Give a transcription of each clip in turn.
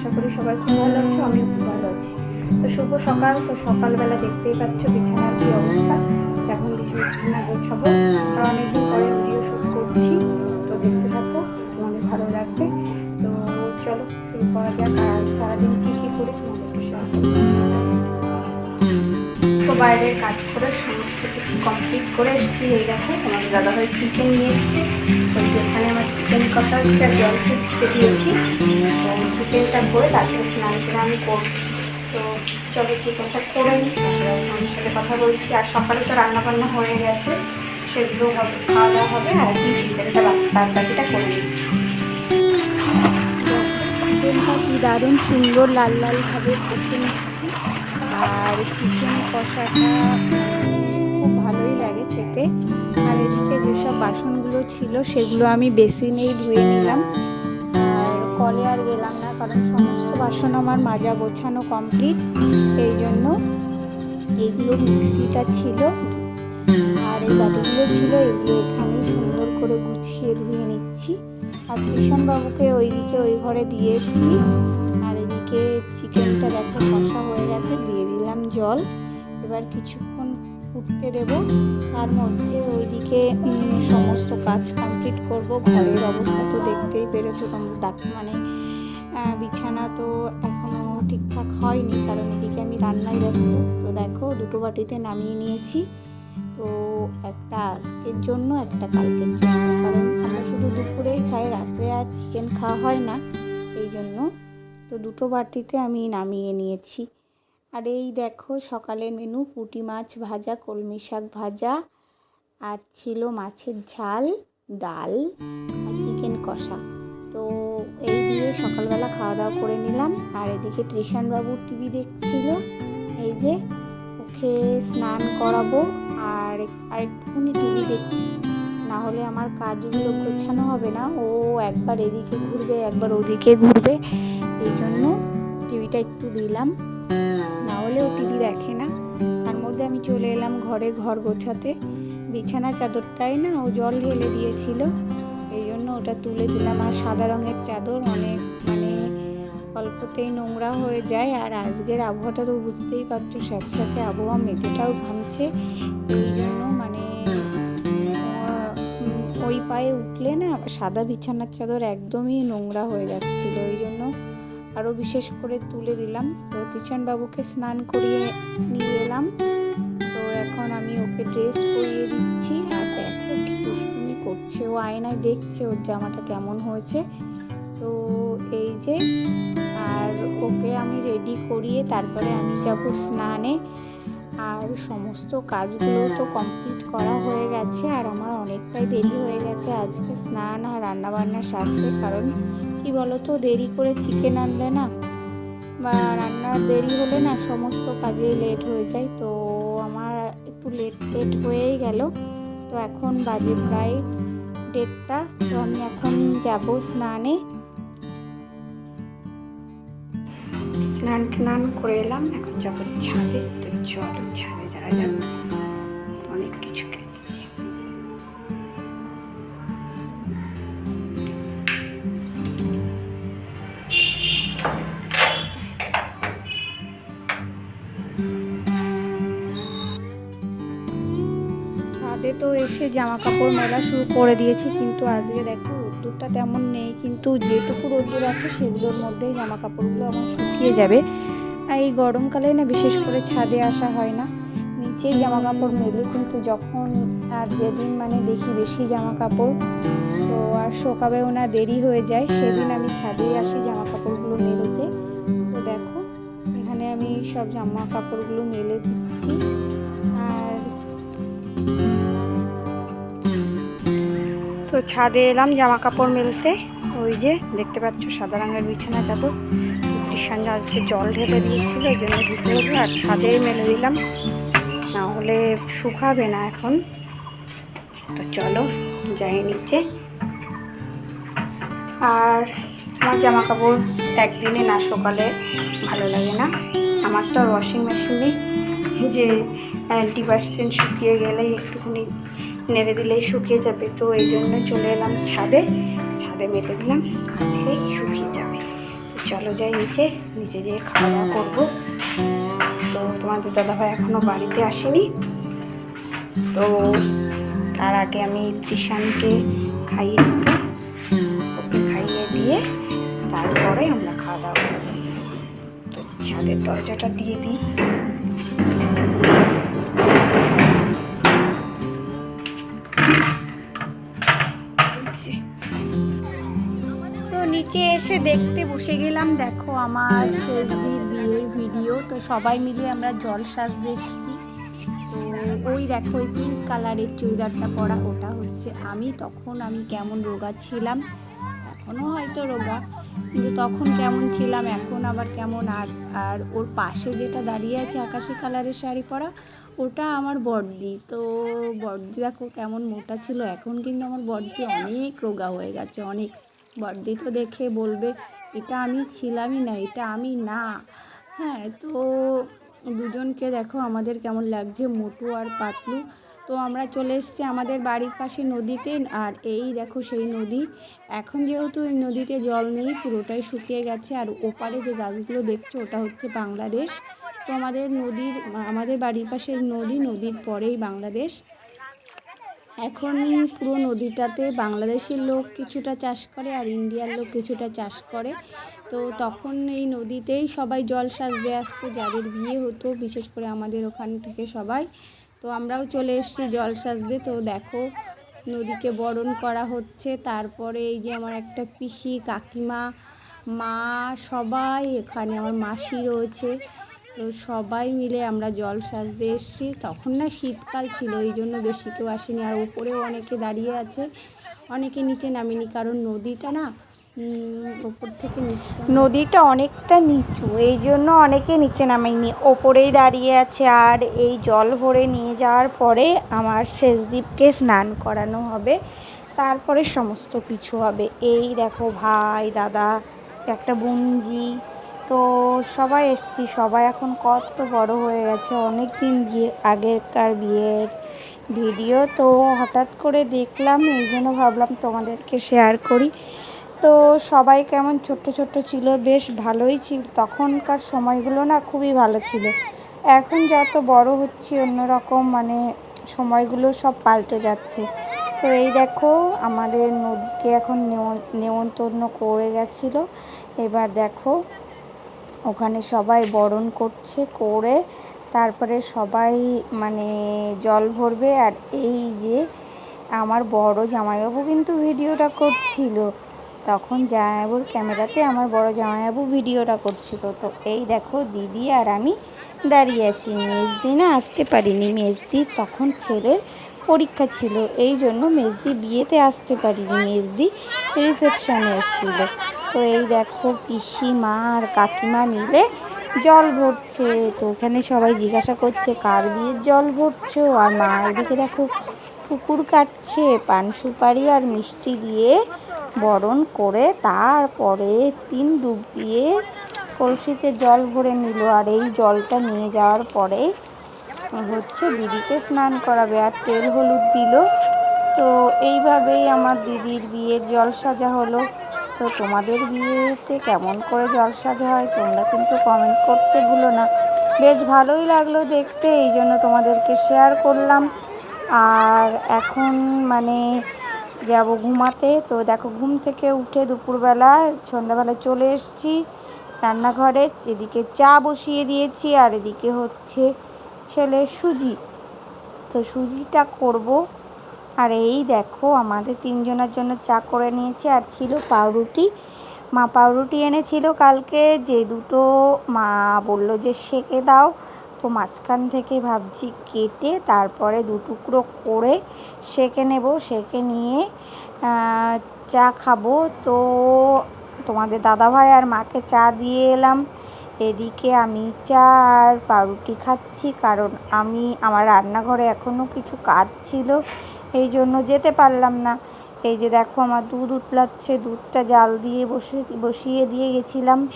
আশা করি সবাই খুব ভালো আছো, আমিও খুব ভালো আছি। তো শুভ সকাল, তো সকালবেলা দেখতেই পাচ্ছ বিছানার কি অবস্থা। এখন বিছানা বিছানা গোছাবো। আর অনেকদিন পরে ভিডিও শ্যুট করছি। তো দেখতে থাকো তোমাদের ভালো লাগবে। তো চলো, শুরু করা যাক। আর সারাদিন কী কী করে তোমাদেরকে তো বাইরের কাজ করে সমস্ত কিছু কমপ্লিট করে এসেছি। এই দেখো তোমার দাদাভাই চিকেন নিয়ে এসছে। তো আর জল ফুটতে দিয়েছি তো চিকেনটা করে তারপরে স্নান করে আমি করব। তো চলো চিকেনটা করে নিই, তারপরে সাথে কথা বলছি। আর সকালে তো রান্না বান্না হয়ে গেছে, সেগুলো হবে, খাওয়া দাওয়া হবে, আর কি চিকেনটা বাদ বাকিটা করে নিচ্ছি। কি দারুণ সুন্দর লাল লালভাবে কষে নিচ্ছি। আর চিকেন কষাটা খুব ভালোই লাগে খেতে। এদিকে যেসব বাসনগুলো ছিল সেগুলো আমি বেসিনেই ধুয়ে নিলাম। আর কলে আর গেলাম না, কারণ সমস্ত বাসন আমার মাজা গোছানো কমপ্লিট এই জন্য এইগুলো মিক্সিটা ছিল। আর এই বাটিগুলো ছিল, এগুলো এখানে সুন্দর করে গুছিয়ে ধুয়ে নিচ্ছি। আর বাবুকে ওইদিকে ওই ঘরে দিয়ে এসেছি। আর এদিকে চিকেনটা দেখো কষা হয়ে গেছে, দিয়ে দিলাম জল। এবার কিছুক্ষণ ফুটতে দেব। তার মধ্যে ওইদিকে সমস্ত কাজ কমপ্লিট করব। ঘরের অবস্থা তো দেখতেই পেরেছ তোমরা। মানে বিছানা তো এখনও ঠিকঠাক হয়নি। কারণ এদিকে আমি রান্নায় ব্যস্ত। তো দেখো, দুটো বাটিতে নামিয়ে নিয়েছি। তো একটা আজকের জন্য, একটা কালকের জন্য। কারণ আমরা শুধু দুপুরেই খাই, রাতে আর চিকেন খাওয়া হয় না। এই জন্য তো দুটো বাটিতে আমি নামিয়ে নিয়েছি। আর এই দেখো সকালের মেনু পুঁটি মাছ ভাজা, কলমি শাক ভাজা আর ছিল মাছের ঝাল, ডাল আর চিকেন কষা। তো এই দিয়ে সকালবেলা খাওয়া দাওয়া করে নিলাম। আর এদিকে ত্রিশানবাবু টিভি দেখছিল। এই যে ওকে স্নান করাবো আর আর একটুখানি টিভি দেখ না হলে আমার কাজগুলো গোছানো হবে না। ও একবার এদিকে ঘুরবে, একবার ওদিকে ঘুরবে। এই জন্য টিভিটা একটু দিলাম। না ও টিভি দেখে না। তার মধ্যে আমি চলে এলাম ঘরে ঘর গোছাতে। বিছানা চাদরটাই না ও জল ঢেলে দিয়েছিল। এই জন্য ওটা তুলে দিলাম। আর সাদা রঙের চাদর অনেক মানে অল্পতেই নোংরা হয়ে যায়। আর আজকের আবহাওয়াটা তো বুঝতেই পারছ, সাথে সাথে আবহাওয়া মেঝেটাও ঘামছে এই জন্য মানে ওই পায়ে উঠলে না সাদা বিছানার চাদর একদমই নোংরা হয়ে যাচ্ছিল। ওই জন্য আরও বিশেষ করে তুলে দিলাম। তো বাবুকে স্নান করিয়ে নিয়ে এলাম। তো এখন আমি ওকে ড্রেস করিয়ে দিচ্ছি। আর দেখো কি দুষ্টুমি করছে। ও আয়নায় দেখছে ওর জামাটা কেমন হয়েছে। তো এই যে, আর ওকে আমি রেডি করিয়ে তারপরে আমি যাব স্নানে। আর সমস্ত কাজগুলো তো কমপ্লিট করা হয়ে গেছে আর আমার অনেকটাই দেরি হয়ে গেছে আজকে স্নান আর রান্নাবান্নার সাথে কারণ কি বলতো, দেরি করে চিকেন আনলে না, বা রান্নার দেরি হলে না সমস্ত কাজে লেট হয়ে যায়। তো আমার একটু লেট লেট হয়েই গেল। তো এখন বাজে প্রায় ডেটটা তো আমি এখন যাব স্নানে। স্নান টান করে এলাম, এখন যাব ছাদে। তো চলো ছাদে যাক। অনেক কিছু খেয়েছি ছাদে তো এসে জামা কাপড় মেলা শুরু করে দিয়েছি, কিন্তু আজকে দেখো রোদ্দুরটা তেমন নেই, কিন্তু যেটুকু রোদ্দুর আছে সেগুলোর মধ্যেই জামা কাপড়গুলো আমার শুকিয়ে যাবে। এই গরমকালে না বিশেষ করে ছাদে আসা হয় না। নিচেই জামা কাপড় মেলে, কিন্তু যখন আর যেদিন মানে দেখি বেশি জামা কাপড় তো আর শোকাবেও না, দেরি হয়ে যায়। সেদিন আমি ছাদেই আসি জামা কাপড়গুলো মেলতে। তো দেখো, এখানে আমি সব জামা কাপড়গুলো মেলে দিচ্ছি। আর তো ছাদে এলাম জামা কাপড় মেলতে। ওই যে দেখতে পাচ্ছ সাদা রঙের বিছানা চাদর। তৃষান আজকে জল ঢেলে দিয়েছিল ওই জন্য ধুতে হবে আর ছাদেই মেলে দিলাম। না হলে শুকাবে না এখন। তো চলো, যাই নিচে। আর আমার জামা কাপড় একদিনে না সকালে ভালো লাগে না। আমার তো আর ওয়াশিং মেশিনে যে নাইনটি পার্সেন্ট শুকিয়ে গেলেই একটুখানি নেড়ে দিলেই শুকিয়ে যাবে। তো এই জন্য চলে এলাম ছাদে। ছাদে মেলে দিলাম। আজকেই শুকিয়ে যাবে। চলো যাই নিচে নিচে যেয়ে খাওয়া দাওয়া করব। তো তোমাদের দাদাভাই এখনও বাড়িতে আসেনি। তো তার আগে আমি ত্রিশানকে খাইয়ে দিব। ওকে খাইয়ে দিয়ে তারপরে আমরা খাওয়া দাওয়া করব। তো ছাদের দরজাটা দিয়ে দিই। তো নিচে এসে দেখতে বসে গেলাম। দেখো আমার শেষদির বিয়ের ভিডিও। তো সবাই মিলে আমরা জল এসেছি। তো ওই দেখো, ওই পিঙ্ক কালারের চুড়িদারটা পরা ওটা হচ্ছে আমি। তখন আমি কেমন রোগা ছিলাম। এখনও হয়তো রোগা। কিন্তু তখন কেমন ছিলাম, এখন আবার কেমন? আর আর ওর পাশে যেটা দাঁড়িয়ে আছে আকাশি কালারের শাড়ি পরা, ওটা আমার বর্দি। তো বর্দি দেখো কেমন মোটা ছিল। এখন কিন্তু আমার বর্দি অনেক রোগা হয়ে গেছে, অনেক। বর্দি তো দেখে বলবে, এটা আমি ছিলামই না, এটা আমি না। হ্যাঁ তো দুজনকে দেখো আমাদের কেমন লাগছে, মোটু আর পাতলু। তো আমরা চলে এসছি আমাদের বাড়ির পাশে নদীতে, আর এই দেখো সেই নদী। এখন যেহেতু এই নদীতে জল নেই, পুরোটাই শুকিয়ে গেছে, আর ওপারে যে গাছগুলো দেখছ, ওটা হচ্ছে বাংলাদেশ। তো আমাদের নদীর, আমাদের বাড়ির পাশে নদী, নদীর পরেই বাংলাদেশ। এখন পুরো নদীটাতে বাংলাদেশের লোক কিছুটা চাষ করে আর ইন্ডিয়ার লোক কিছুটা চাষ করে। তো তখন এই নদীতেই সবাই জল সাজতে আসতো, যাদের বিয়ে হতো, বিশেষ করে আমাদের ওখান থেকে সবাই। তো আমরাও চলে এসেছি জল সাজতে তো দেখো, নদীকে বরণ করা হচ্ছে। তারপরে এই যে আমার একটা পিসি, কাকিমা, মা, সবাই এখানে। আমার মাসি রয়েছে। সবাই মিলে আমরা জল সাজতে এসেছি। তখন না শীতকাল ছিল, এই জন্য বেশি কেউ আসেনি। আর উপরেও অনেকে দাঁড়িয়ে আছে। অনেকে নিচে নামেনি, কারণ নদীটা না ওপর থেকে নদীটা অনেকটা নিচু, এই জন্য অনেকে নিচে নামেনি। ওপরেই দাঁড়িয়ে আছে, আর এই জল ভরে নিয়ে যাওয়ার পরে আমার শেষদ্বীপকে স্নান করানো হবে। তারপরে সমস্ত কিছু হবে। এই দেখো ভাই, দাদা, একটা বুঞ্জি তো সবাই এসছি, সবাই এখন কত বড় হয়ে গেছে। অনেক দিন বিয়ে, আগেরকার বিয়ের ভিডিও, তো হঠাৎ করে দেখলাম, এই জন্য ভাবলাম তোমাদেরকে শেয়ার করি। তো সবাই কেমন ছোট্ট ছোট্ট ছিল, বেশ ভালোই ছিল। তখনকার সময়গুলো না খুবই ভালো ছিল। এখন যত বড় হচ্ছি, অন্যরকম মানে সময়গুলো সব পাল্টে যাচ্ছে। তো এই দেখো, আমাদের নদীকে এখন নেমন্তন্ন করে গেছিল। এবার দেখো ওখানে সবাই বরণ করছে, করে তারপরে সবাই মানে জল ভরবে। আর এই যে আমার বড় জামাইবাবু কিন্তু ভিডিওটা করছিল। তখন জামাইবাবুর ক্যামেরাতে আমার বড় জামাইবাবু ভিডিওটা করছিল। তো এই দেখো দিদি আর আমি দাঁড়িয়ে আছি। মেজদি না আসতে পারিনি। মেজদি তখন ছেলের পরীক্ষা ছিল। এই জন্য মেজদি বিয়েতে আসতে পারিনি। মেজদি রিসেপশানে এসেছিল। তো এই দেখো পিসি মা আর কাকিমা মিলে জল ভরছে। তো এখানে সবাই জিজ্ঞাসা করছে, কার বিয়ের জল ভরছো? আর মা এদিকে দেখো পুকুর কাটছে, পান সুপারি আর মিষ্টি দিয়ে বরণ করে তারপরে তিন ডুব দিয়ে কলসিতে জল ভরে নিল। আর এই জলটা নিয়ে যাওয়ার পরে হচ্ছে দিদিকে স্নান করাবে আর তেল হলুদ দিল। তো এইভাবেই আমার দিদির বিয়ের জল সাজা হলো। তো তোমাদের বিয়েতে কেমন করে জল সাজা হয় তোমরা কিন্তু কমেন্ট করতে ভুলো না। বেশ ভালোই লাগল দেখতে, এই জন্য তোমাদেরকে শেয়ার করলাম। আর এখন মানে যাব ঘুমাতে, তো দেখো ঘুম থেকে উঠে দুপুরবেলা সন্ধ্যাবেলায় চলে এসেছি রান্নাঘরে। এদিকে চা বসিয়ে দিয়েছি আর এদিকে হচ্ছে ছেলে সুজি। তো সুজিটা করব। আর এই দেখো, আমাদের তিনজনের জন্য চা করে নিয়েছি আর ছিল পাউরুটি। মা পাউরুটি এনেছিল কালকে, যে দুটো মা বলল যে সেকে দাও। তো মাঝখান থেকে ভাবছি কেটে তারপরে দু টুকরো করে সেকে নেব। সেকে নিয়ে চা খাব। তো তোমাদের দাদাভাই আর মাকে চা দিয়ে এলাম। এদিকে আমি চা আর পাউরুটি খাচ্ছি, কারণ আমি, আমার রান্নাঘরে এখনও কিছু কাজ ছিল। এই জন্য যেতে পারলাম না। এই যে দেখো আমার দুধ উতলাচ্ছে, দুধটা জাল দিয়ে বসে, বসিয়ে দিয়ে গেছিলাম।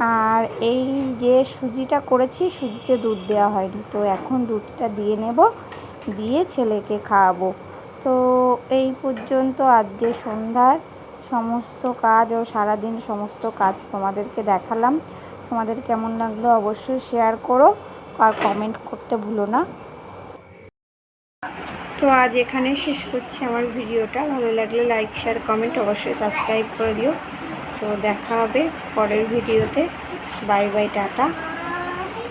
আর এই যে সুজিটা করেছি, সুজিতে দুধ দেওয়া হয়নি। তো এখন দুধটা দিয়ে নেব, দিয়ে ছেলেকে খাওয়াবো। তো এই পর্যন্ত আজকে সন্ধ্যার সমস্ত কাজ ও সারাদিন সমস্ত কাজ তোমাদেরকে দেখালাম। তোমাদের কেমন লাগল অবশ্যই শেয়ার করো। আর কমেন্ট করতে ভুলো না। তো আজ এখানে শেষ করছি আমার ভিডিওটা। ভালো লাগলে লাইক শেয়ার কমেন্ট অবশ্যই সাবস্ক্রাইব করে দিও। তো দেখা হবে পরের ভিডিওতে। Bye bye tata.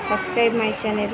Subscribe my channel